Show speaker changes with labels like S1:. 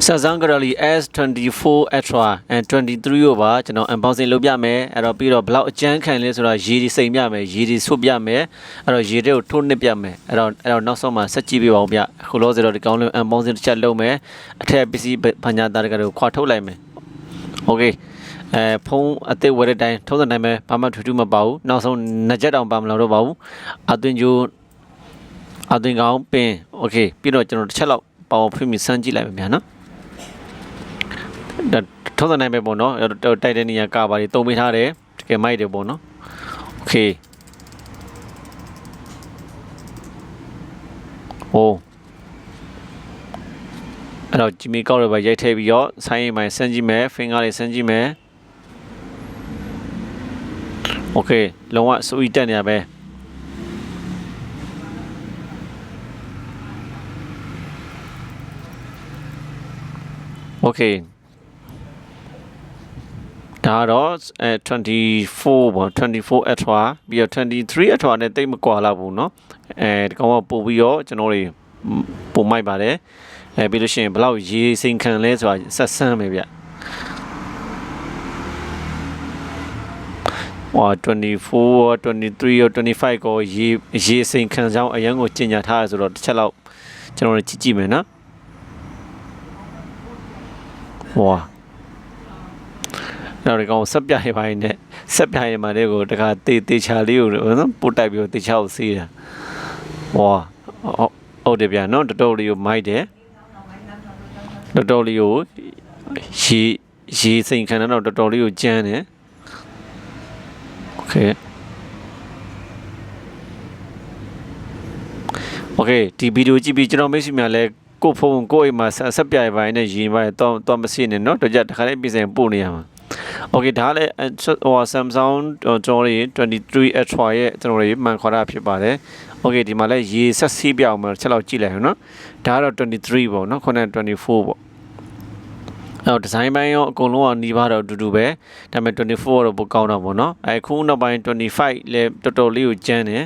S1: Samsung Galaxy S24 Ultra and 23ကိုပါကျွန်တော် unboxing လုပ်ပြမယ်အဲ့တော့ပြီးတော့ဘယ်လောက်အကျန်းခံလဲဆိုတော့ရေဒီစိမ်ပြမယ်ရေဒီဆွတ်ပြမယ်အဲ့တော့ရေတွေကိုထိုးနှစ်ပြမယ်အဲ့တော့အဲ့တော့နောက်ဆုံးမှာဆက်ကြည့်ပြပါဦးဗျအခုလောဆယ်တော့ဒီကောင်းလေး unboxing တစ်ချက်လုပ်မယ်အထက်ပစ္စည်းဘာညာတာတကယ်ကိုခွာထုတ်လိုက်မယ် Okay အဲဖုန်းအသစ်ဝယ်တဲ့တိုင်းထုံးစံတိုင်းပဲဘာမှထူးထူးမပါဘူးနောက်ဆုံးနှစ်ချက်တောင်ပါမလာတော့ပါဘူးအသွင်ကျိုးအသွင်ကောင်းပင် Okay ပြီးတော့ကျွန်တော်တစ်ချက်လောက်ပေါအောင်ဖိမိစမ်းကြည့်လိုက်ပါဗျာနော်ဒါ ထုံးစံနိုင်ပဲပေါ့နော်အဲ့တော့တိုက်တဲ့နေရာကပါတွေတုံပေးထားတယ်တကယ်မိုက်တယ်ပေါ့နော်โอเคဟိုအဲ့တော့ဂျီမီကောက်ရပါရိုက်ထည့်ပြီးတော့ဆိုင်းရင်မိုင်ဆန်းကြည့်မယ် finger လေးဆန်းကြည့်မယ်โอเคလုံးဝစူးတက်နေရပဲโอเค ဒါတော့အဲ24ပေါ့24 Ultra ပြီးတော့23 Ultra နဲ့တိတ်မကွာလောက်ဘူးเนาะအဲဒီကောင်ကပို့ပြီးတော့ကျွန်တော်တွေပုံမိုက်ပါတယ်အဲပြီးလို့ရှိရင်ဘယ်လောက်ရေစိန်ခံလဲဆိုတာဆက်ဆန်းမယ်ဗျဟော24 23 25ကိုရေရေစိန်ခံကြောင်းအရန်ကိုကျင်ညာထားရဆိုတော့တစ်ချက်လောက်ကျွန်တော်တို့ကြည့်ကြည့်မယ်နော်ဟွာ နောက်ဒီကောင်ဆက်ပြရပိုင်းနဲ့ဆက်ပြရမှာတဲ့ကိုတခါတေတေချာလေးကိုနော်ပို့တိုက်ပြီးတေချာကိုစီးတာဟောဟုတ်တယ်ဗျာနော်တော်တော်လေးကိုမိုက်တယ်တော်တော်လေးကိုရေရေစိန်ခံတော့တော်တော်လေးကိုကြမ်းတယ်โอเคโอเคဒီဗီဒီယိုကြည့်ပြီးကျွန်တော်မိတ်ဆွေများလည်းကိုယ့်ဖုန်းကိုယ့်အိမ်မှာဆက်ပြရပိုင်းနဲ့ရင်ပိုင်းတော့တော့မစီနဲ့နော်တော့ကြတခါလေးပြင်ဆင်ပို့နေရမှာ Okay ဒါလည်းဟို Samsung ကျွန်တော်တို့23 Ultra ရဲ့ကျွန်တော်တို့မှန်ခေါ်တာဖြစ်ပါတယ် Okay ဒီမှာလည်းရေဆက်စီးပြအောင်မချက်လောက်ကြည့်လိုက်အောင်နော်ဒါကတော့23ပေါ့နော်ခုနက24ပေါ့အဲ့တော့ဒီဇိုင်းပိုင်းရောအကုန်လုံးကနီးပါတော့အတူတူပဲဒါပေမဲ့24ကတော့ပိုကောင်းတော့ပေါ့နော်အဲခုနောက်ပိုင်း25လည်းတော်တော်လေးကိုကျန်းတယ်